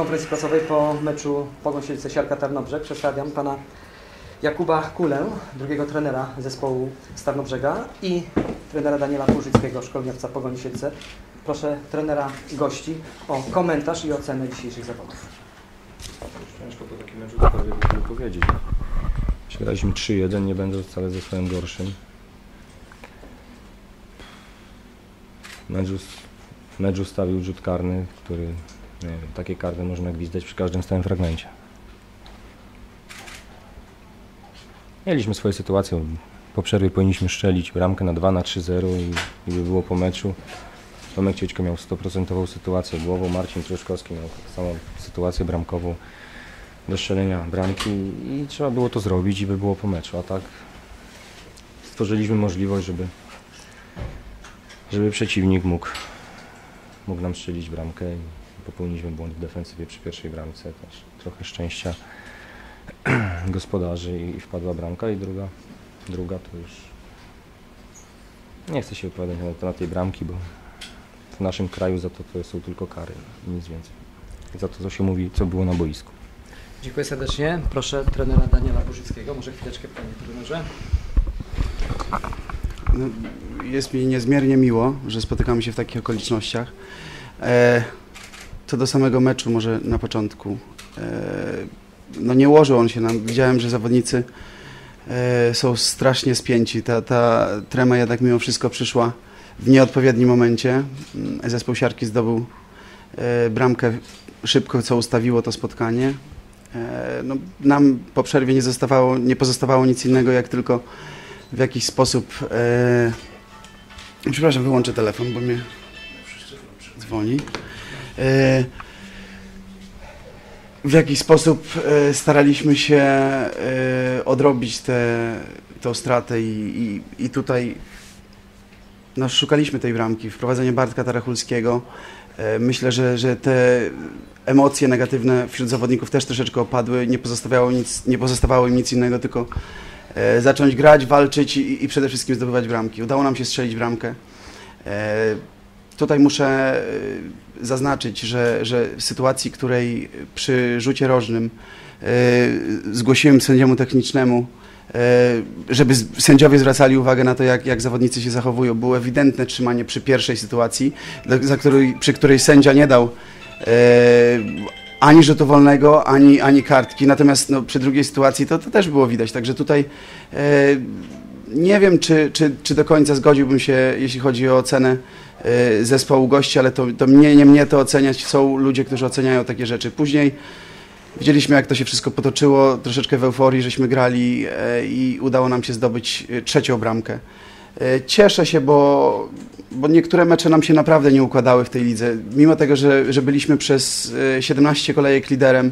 konferencji prasowej po meczu Pogoń Siedlce Siarka Tarnobrzeg przedstawiam pana Jakuba Kulę, drugiego trenera zespołu z Tarnobrzega i trenera Daniela Purzyckiego, szkoleniowca Pogoni Siedlce. Proszę trenera gości o komentarz i ocenę dzisiejszych zawodów. Ciężko po takim meczu cokolwiek w powiedzieć. Graliśmy 3-1, nie będąc wcale zespołem gorszym. Mecz, mecz ustawił rzut karny, który nie wiem, takie karne można gwizdać przy każdym stałym fragmencie. Mieliśmy swoje sytuacje. Po przerwie powinniśmy strzelić bramkę na 2 na 3-0 i, i by było po meczu. Tomek Ciećko miał 100% sytuację głową, Marcin Truszkowski miał samą sytuację bramkową do strzelenia bramki i trzeba było to zrobić i by było po meczu, a tak stworzyliśmy możliwość, żeby, żeby przeciwnik mógł, mógł nam strzelić bramkę popełniliśmy błąd w defensywie przy pierwszej bramce, też trochę szczęścia gospodarzy i, i wpadła bramka i druga, druga to już nie chcę się wypowiadać na temat tej bramki, bo w naszym kraju za to, to są tylko kary i nic więcej. Za to, co się mówi, co było na boisku. Dziękuję serdecznie. Proszę trenera Daniela Purzyckiego. Może chwileczkę, panie trenerze. No, Jest mi niezmiernie miło, że spotykamy się w takich okolicznościach. E, to do samego meczu może na początku. E, no nie ułożył on się nam. Widziałem, że zawodnicy e, są strasznie spięci. Ta, ta trema jednak mimo wszystko przyszła w nieodpowiednim momencie. Mm, Zespół Siarki zdobył e, bramkę szybko, co ustawiło to spotkanie. No, nam po przerwie nie, zostawało, nie pozostawało nic innego, jak tylko w jakiś sposób. Przepraszam, wyłączę telefon, bo mnie dzwoni. E, w jakiś sposób e, staraliśmy się e, odrobić tę tą stratę i, i, i tutaj no, szukaliśmy tej bramki. Wprowadzenie Bartka Tarachulskiego. Myślę, że, że te emocje negatywne wśród zawodników też troszeczkę opadły. Nie pozostawało, nic, nie pozostawało im nic innego, tylko zacząć grać, walczyć i, i przede wszystkim zdobywać bramki. Udało nam się strzelić bramkę. Tutaj muszę e, zaznaczyć, że, że w sytuacji, której przy rzucie rożnym e, zgłosiłem sędziemu technicznemu, e, żeby sędziowie zwracali uwagę na to, jak, jak zawodnicy się zachowują. Było ewidentne trzymanie przy pierwszej sytuacji, za której, przy której sędzia nie dał ani rzutu wolnego, ani, ani kartki. Natomiast no, przy drugiej sytuacji to, to też było widać. Także tutaj nie wiem, czy, czy, czy do końca zgodziłbym się, jeśli chodzi o ocenę zespołu gości, ale to, to mnie, nie mnie to oceniać. Są ludzie, którzy oceniają takie rzeczy. Później widzieliśmy, jak to się wszystko potoczyło. Troszeczkę w euforii, żeśmy grali e, i udało nam się zdobyć e, trzecią bramkę. Cieszę się, bo, bo niektóre mecze nam się naprawdę nie układały w tej lidze. Mimo tego, że, że byliśmy przez e, 17 kolejek liderem,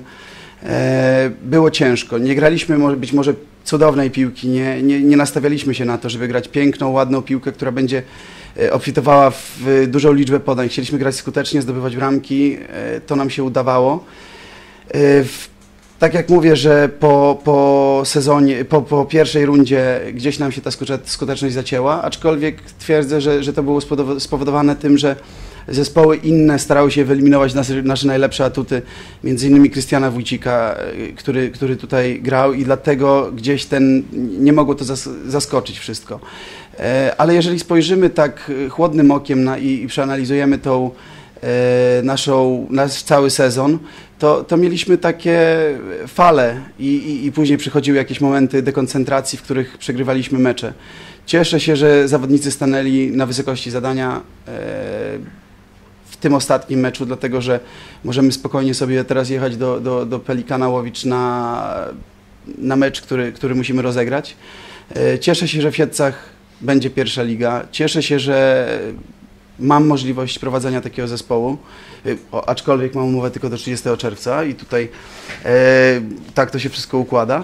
było ciężko. Nie graliśmy być może cudownej piłki, nie, nie, nie nastawialiśmy się na to, żeby grać piękną, ładną piłkę, która będzie obfitowała w e, dużą liczbę podań. Chcieliśmy grać skutecznie, zdobywać bramki, e, to nam się udawało. E, tak jak mówię, że po, po sezonie, po, po pierwszej rundzie gdzieś nam się ta skuteczność zacięła, aczkolwiek twierdzę, że, że to było spowodowane tym, że zespoły inne starały się wyeliminować nasze, nasze najlepsze atuty, między innymi Krystiana Wójcika, który, który tutaj grał i dlatego gdzieś ten, nie mogło to zas- zaskoczyć wszystko. E, Ale jeżeli spojrzymy tak y, chłodnym okiem na, i, i przeanalizujemy tą e, naszą, nasz cały sezon, to, to mieliśmy takie fale i, i, i później przychodziły jakieś momenty dekoncentracji, w których przegrywaliśmy mecze. Cieszę się, że zawodnicy stanęli na wysokości zadania e, w tym ostatnim meczu, dlatego że możemy spokojnie sobie teraz jechać do, do, do Pelikana Łowicz na, na mecz, który, który musimy rozegrać. E, Cieszę się, że w Siedcach będzie pierwsza liga. Cieszę się, że mam możliwość prowadzenia takiego zespołu, y, aczkolwiek mam umowę tylko do 30 czerwca i tutaj e, tak to się wszystko układa.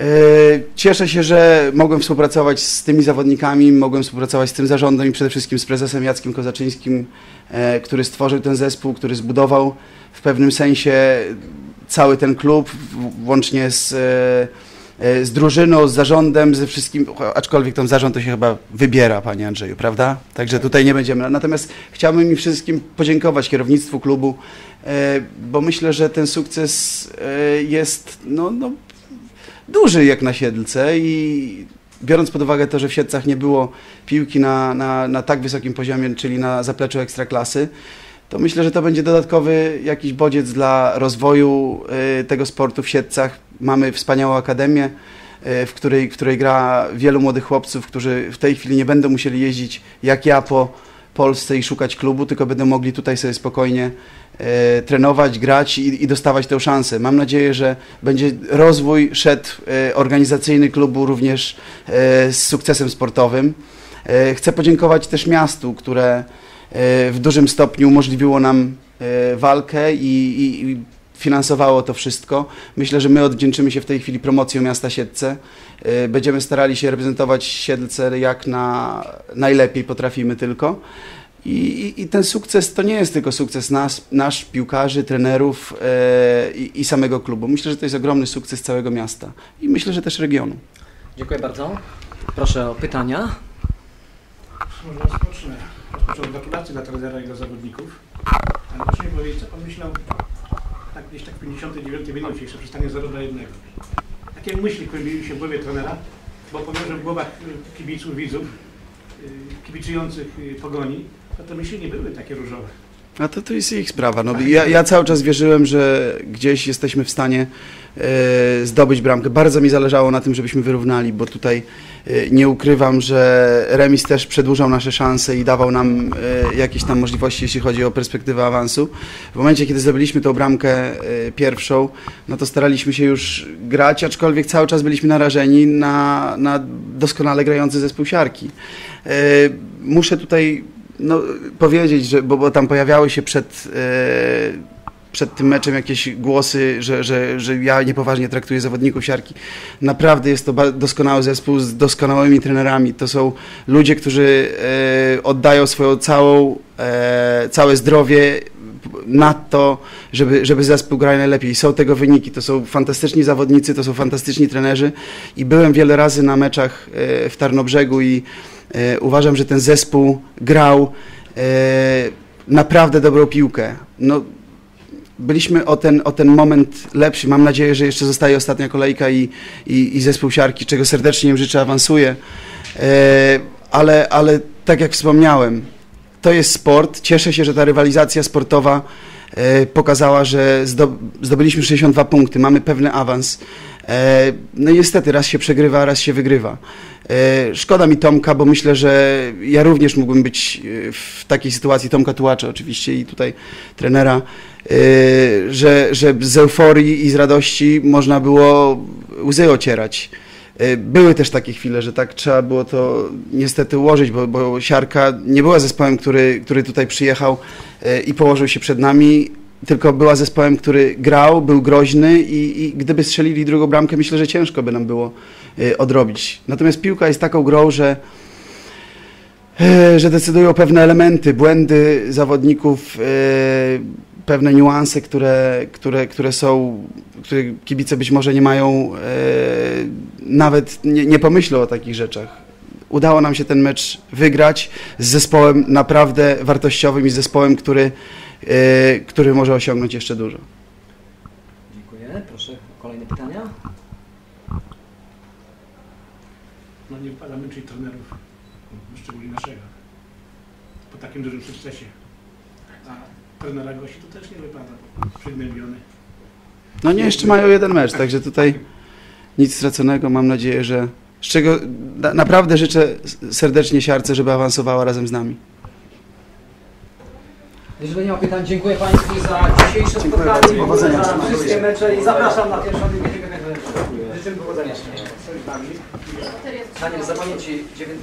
E, cieszę się, że mogłem współpracować z tymi zawodnikami, mogłem współpracować z tym zarządem i przede wszystkim z prezesem Jackiem Kozaczyńskim, e, który stworzył ten zespół, który zbudował w pewnym sensie cały ten klub, w- włącznie z, e, z drużyną, z zarządem, ze wszystkim, aczkolwiek ten zarząd to się chyba wybiera, panie Andrzeju, prawda? Także tutaj nie będziemy. Natomiast chciałbym im wszystkim podziękować, kierownictwu klubu, e, bo myślę, że ten sukces e, jest no, no, duży jak na Siedlce i biorąc pod uwagę to, że w Siedlcach nie było piłki na, na, na tak wysokim poziomie, czyli na zapleczu ekstraklasy, to myślę, że to będzie dodatkowy jakiś bodziec dla rozwoju y, tego sportu w Siedlcach. Mamy wspaniałą akademię, y, w której, w której gra wielu młodych chłopców, którzy w tej chwili nie będą musieli jeździć jak ja po Polsce i szukać klubu, tylko będą mogli tutaj sobie spokojnie e, trenować, grać i, i dostawać tę szansę. Mam nadzieję, że będzie rozwój szedł organizacyjny klubu również z sukcesem sportowym. Chcę podziękować też miastu, które w dużym stopniu umożliwiło nam e, walkę i, i, i finansowało to wszystko. Myślę, że my odwdzięczymy się w tej chwili promocją miasta Siedlce. E, Będziemy starali się reprezentować Siedlce jak na najlepiej potrafimy tylko. I, i, ten sukces to nie jest tylko sukces nas, nasz, piłkarzy, trenerów e, i samego klubu. Myślę, że to jest ogromny sukces całego miasta i myślę, że też regionu. Dziękuję bardzo. Proszę o pytania. Może rozpocznę. Rozpoczął od gratulacji dla trenera i dla zawodników. Ale proszę mi powiedzieć, co pan myślał tak gdzieś tak w 59 minucie, jeszcze przy stanie 0 do 1. Jakie myśli kłębiły się w głowie trenera? Bo powiem, że w głowach y, kibiców, widzów, y, kibicujących y, pogoni, to te myśli nie były takie różowe. A to, to jest ich sprawa. No, ja, ja cały czas wierzyłem, że gdzieś jesteśmy w stanie e, zdobyć bramkę. Bardzo mi zależało na tym, żebyśmy wyrównali, bo tutaj e, nie ukrywam, że remis też przedłużał nasze szanse i dawał nam e, jakieś tam możliwości, jeśli chodzi o perspektywę awansu. W momencie, kiedy zdobyliśmy tą bramkę pierwszą, no to staraliśmy się już grać, aczkolwiek cały czas byliśmy narażeni na, na doskonale grający zespół siarki. Muszę tutaj no, powiedzieć, że, bo, bo tam pojawiały się przed, e, przed tym meczem jakieś głosy, że, że, że ja niepoważnie traktuję zawodników siarki. Naprawdę jest to doskonały zespół z doskonałymi trenerami. To są ludzie, którzy e, oddają swoją całą, e, całe zdrowie na to, żeby, żeby zespół grał najlepiej. Są tego wyniki. To są fantastyczni zawodnicy, to są fantastyczni trenerzy i byłem wiele razy na meczach e, w Tarnobrzegu i uważam, że ten zespół grał e, naprawdę dobrą piłkę. No, byliśmy o ten, o ten moment lepsi. Mam nadzieję, że jeszcze zostaje ostatnia kolejka i, i, i zespół siarki, czego serdecznie im życzę, awansuje. E, ale, ale tak jak wspomniałem, to jest sport. Cieszę się, że ta rywalizacja sportowa e, pokazała, że zdo, zdobyliśmy 62 punkty, mamy pewny awans. E, no i niestety, raz się przegrywa, raz się wygrywa. E, szkoda mi Tomka, bo myślę, że ja również mógłbym być e, w takiej sytuacji, Tomka Tułacza oczywiście i tutaj trenera, że, że z euforii i z radości można było łzy ocierać. Były też takie chwile, że tak trzeba było to niestety ułożyć, bo, bo Siarka nie była zespołem, który, który tutaj przyjechał i położył się przed nami, tylko była zespołem, który grał, był groźny i, i gdyby strzelili drugą bramkę, myślę, że ciężko by nam było e, odrobić. Natomiast piłka jest taką grą, że, e, że decydują pewne elementy, błędy zawodników, e, pewne niuanse, które, które, które są, które kibice być może nie mają, nawet nie, nie pomyślą o takich rzeczach. Udało nam się ten mecz wygrać z zespołem naprawdę wartościowym i z zespołem, który, który może osiągnąć jeszcze dużo. Dziękuję. Proszę o kolejne pytania. No nie wypada męczyć trenerów, szczególnie naszego, po takim dużym sukcesie. A trenera gości to też nie wypada, bo przygnębiony. No nie, jeszcze mają jeden mecz, także tutaj nic straconego. Mam nadzieję, że z czego na, naprawdę życzę serdecznie Siarce, żeby awansowała razem z nami. Jeżeli nie ma pytań, dziękuję Państwu za dzisiejsze Dziękuję spotkanie. Powodzenia. za wszystkie mecze i zapraszam na pierwszą ligę. Życzę powodzenia. Daniel, zapamięci 9